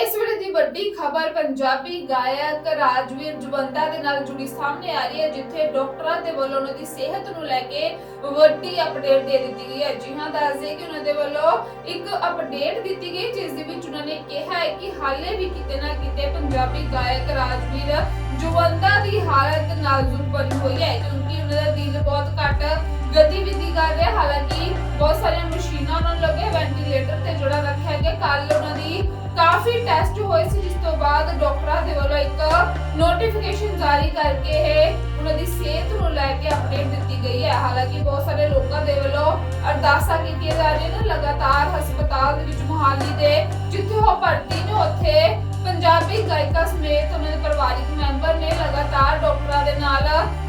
ਇਸ ਵੇਲੇ ਦੀ ਵੱਡੀ ਖਬਰ ਪੰਜਾਬੀ ਗਾਇਕ ਰਾਜਵੀਰ ਜਵੰਦਾ ਦੇ ਨਾਲ ਜੁੜੀ ਸਾਹਮਣੇ ਆ ਰਹੀ ਹੈ, ਜਿੱਥੇ ਡਾਕਟਰਾਂ ਦੇ ਵੱਲੋਂ ਉਹਨਾਂ ਦੀ ਸਿਹਤ ਨੂੰ ਲੈ ਕੇ ਵੱਡੀ ਅਪਡੇਟ ਦੇ ਦਿੱਤੀ ਗਈ ਹੈ। ਜੀ ਹਾਂ ਦੱਸਦੇ ਕਿ ਉਹਨਾਂ ਦੇ ਵੱਲੋਂ ਇੱਕ ਅਪਡੇਟ ਦਿੱਤੀ ਗਈ, ਜਿਸ ਦੇ ਵਿੱਚ ਉਹਨਾਂ ਨੇ ਕਿਹਾ ਹੈ ਕਿ ਹਾਲੇ ਵੀ ਕਿਤੇ ਨਾ ਕਿਤੇ ਪੰਜਾਬੀ ਗਾਇਕ ਰਾਜਵੀਰ ਜਵੰਦਾ ਦੀ ਹਾਲਤ ਨਾਜ਼ੁਕ ਬਣੀ ਹੋਈ ਹੈ, ਕਿਉਂਕਿ ਉਹਨਾਂ ਦਾ ਦਿਲ ਬਹੁਤ ਘੱਟ ਗਤੀਵਿਧੀ ਕਰ ਰਿਹਾ ਹਾਲਾਂਕਿ ਬਹੁਤ ਸਾਰੀਆਂ ਮਸ਼ੀਨਾਂ ਉਹਨਾਂ ਨੂੰ ਲੱਗੇ ਵੈਂਟੀਲੇਟਰ ਤੇ ਜੁੜਾ ਰੱਖਿਆ ਗਿਆ ਕੱਲ ਕਾਫੀ ਟੈਸਟ ਹੋਏ ਸੀ, ਜਿਸ ਤੋਂ ਬਾਅਦ ਡਾਕਟਰਾਂ ਦੇ ਵੱਲੋਂ ਇੱਕ ਨੋਟੀਫਿਕੇਸ਼ਨ ਜਾਰੀ ਕਰਕੇ ਇਹ ਉਹਨਾਂ ਦੀ ਸਿਹਤ ਨੂੰ ਲੈ ਕੇ ਅਪਡੇਟ ਦਿੱਤੀ ਗਈ ਹੈ। ਹਾਲਾਂਕਿ ਬਹੁਤ ਸਾਰੇ ਲੋਕਾਂ ਦੇ ਵੱਲੋਂ ਅਰਦਾਸਾਂ ਕੀਤੀਆਂ ਜਾ ਰਹੀਆਂ ਨੇ। ਲਗਾਤਾਰ ਹਸਪਤਾਲ ਦੇ ਵਿੱਚ ਮੁਹਾਲੀ ਦੇ ਜਿੱਥੇ ਉਹ ਭਰਤੀ ਨੇ, ਉੱਥੇ ਪੰਜਾਬੀ ਗਾਇਕਾ ਸਮੇਤ ਉਹਨਾਂ ਦੇ ਪਰਿਵਾਰਿਕ ਮੈਂਬਰ ਨੇ ਲਗਾਤਾਰ ਡਾਕਟਰਾਂ ਦੇ ਨਾਲ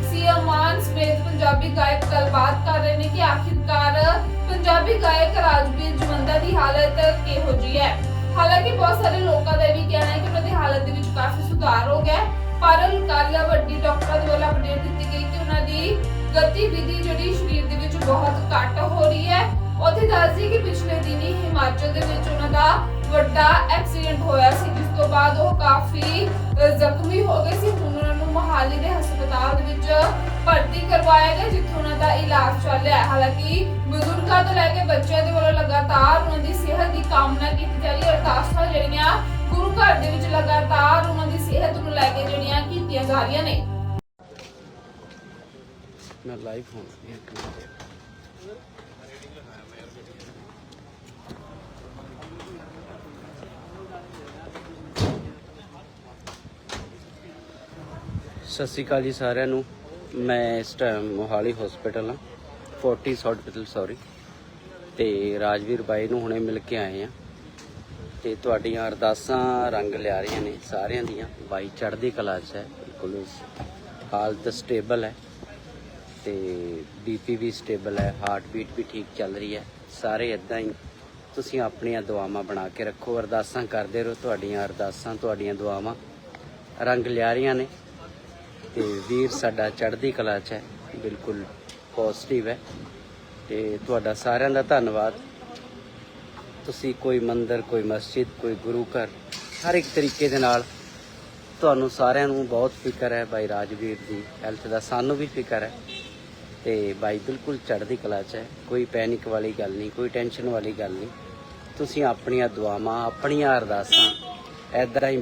ਸੀਐਮ ਮਾਨ ਸਮੇਤ ਪੰਜਾਬੀ ਗਾਇਕ ਗੱਲਬਾਤ ਕਰ ਰਹੇ ਨੇ ਕਿ ਆਖਿਰਕਾਰ ਪੰਜਾਬੀ ਗਾਇਕ ਰਾਜਵੀਰ ਜਵੰਦਾ ਦੀ ਹਾਲਤ ਕਿਹੋ ਜਿਹੀ ਹੈ। ਹਾਲਾਂਕਿ ਬਹੁਤ ਸਾਰੇ ਲੋਕਾਂ ਦਾ ਇਹ ਵੀ ਕਹਿਣਾ ਹੈ ਕਿ ਉਹਨਾਂ ਦੀ ਹਾਲਤ ਦੇ ਵਿੱਚ ਕਾਫੀ ਸੁਧਾਰ ਹੋ ਗਿਆ ਹੈ। ਪਰ ਕੱਲ ਵੱਡੀ ਡਾਕਟਰਾਂ ਦੇ ਵੱਲੋਂ ਅਪਡੇਟ ਦਿੱਤੀ ਗਈ ਕਿ ਉਹਨਾਂ ਦੀ ਗਤੀਵਿਧੀ ਜਿਹੜੀ ਸਰੀਰ ਦੇ ਵਿੱਚ ਬਹੁਤ ਘੱਟ ਹੋ ਰਹੀ ਹੈ ਉੱਥੇ ਦੱਸਦੀ ਕਿ ਪਿਛਲੇ ਦਿਨੀ ਹਿਮਾਚਲ ਦੇ ਵਿੱਚ ਉਹਨਾਂ ਦਾ ਵੱਡਾ ਐਕਸੀਡੈਂਟ ਹੋਇਆ ਸੀ ਜਿਸ ਤੋਂ ਬਾਅਦ ਉਹ ਕਾਫੀ ਅ, ਜ਼ਖਮੀ ਹੋ ਗਏ ਸੀ ਹੁਣ ਉਹਨਾਂ ਨੂੰ ਮੋਹਾਲੀ ਦੇ ਹਸਪਤਾਲ ਦੇ ਵਿੱਚ ਭਰਤੀ ਕਰਵਾਇਆ ਗਿਆ ਜਿੱਥੇ ਉਹਨਾਂ ਦਾ ਇਲਾਜ ਚੱਲ ਰਿਹਾ ਹੈ ਹਾਲਾਂਕਿ ਬਜ਼ੁਰਗਾਂ ਤੋਂ ਲੈ ਕੇ ਬੱਚਿਆਂ ਦੇ ਵੱਲੋਂ ਲਗਾਤਾਰ ਘਰ ਦੇ ਵਿੱਚ ਲਗਾਤਾਰ ਉਹਨਾਂ ਦੀ ਸਿਹਤ ਨੂੰ ਲੈ ਕੇ ਜਿਹੜੀਆਂ ਕੀਤੀਆਂ ਜਾ ਰਹੀਆਂ ਨੇ। ਮੈਂ ਲਾਈਵ ਹੋਣ ਇੱਕ ਮਿੰਟ। ਸਤਿ ਸ਼੍ਰੀ ਅਕਾਲ ਜੀ ਸਾਰਿਆਂ ਨੂੰ। ਮੈਂ ਇਸ ਟਾਈਮ ਮੋਹਾਲੀ ਹਸਪੀਟਲ ਹਾਂ। 40 ਹਸਪੀਟਲ ਸੌਰੀ ਤੇ ਰਾਜਵੀਰ ਬਾਈ ਨੂੰ ਹੁਣੇ ਮਿਲ ਕੇ ਆਏ ਆ ਤੇ ਤੁਹਾਡੀਆਂ ਅਰਦਾਸਾਂ ਰੰਗ ਲਿਆ ਰਹੀਆਂ ਨੇ ਸਾਰਿਆਂ ਦੀਆਂ। ਬਾਈ ਚੜ੍ਹਦੀ ਕਲਾ 'ਚ ਹੈ, ਬਿਲਕੁਲ ਹਾਲਤ ਸਟੇਬਲ ਹੈ ਤੇ ਬੀਪੀ ਵੀ ਸਟੇਬਲ ਹੈ ਹਾਰਟ ਬੀਟ ਵੀ ਠੀਕ ਚੱਲ ਰਹੀ ਹੈ। ਸਾਰੇ ਇਦਾਂ ਹੀ ਤੁਸੀਂ ਆਪਣੀਆਂ ਦੁਆਵਾਂ ਬਣਾ ਕੇ ਰੱਖੋ, ਅਰਦਾਸਾਂ ਕਰਦੇ ਰਹੋ, ਤੁਹਾਡੀਆਂ ਅਰਦਾਸਾਂ, ਤੁਹਾਡੀਆਂ ਦੁਆਵਾਂ ਰੰਗ ਲਿਆ ਰਹੀਆਂ ਨੇ ਤੇ ਵੀਰ ਸਾਡਾ ਚੜ੍ਹਦੀ ਕਲਾ 'ਚ ਹੈ, ਬਿਲਕੁਲ ਪੋਜ਼ਿਟਿਵ ਹੈ ਤੇ ਤੁਹਾਡਾ ਸਾਰਿਆਂ ਦਾ ਧੰਨਵਾਦ। ਤੁਸੀਂ ਕੋਈ ਮੰਦਿਰ, ਕੋਈ ਮਸਜਿਦ, ਕੋਈ ਗੁਰੂ ਘਰ, ਹਰ ਇੱਕ ਤਰੀਕੇ ਦੇ ਨਾਲ ਤੁਹਾਨੂੰ ਸਾਰਿਆਂ ਨੂੰ ਬਹੁਤ ਫਿਕਰ ਹੈ ਬਾਈ ਰਾਜਵੀਰ ਦੀ ਹੈਲਥ ਦਾ, ਸਾਨੂੰ ਵੀ ਫਿਕਰ ਹੈ। ਤੇ ਬਾਈ ਬਿਲਕੁਲ ਚੜ੍ਹਦੀ ਕਲਾ 'ਚ ਹੈ, ਕੋਈ ਪੈਨਿਕ ਵਾਲੀ ਗੱਲ ਨਹੀਂ, ਕੋਈ ਟੈਨਸ਼ਨ ਵਾਲੀ ਗੱਲ ਨਹੀਂ। ਤੁਸੀਂ ਆਪਣੀਆਂ ਦੁਆਵਾਂ, ਆਪਣੀਆਂ ਅਰਦਾਸਾਂ ਐਦਾਂ ਹੀ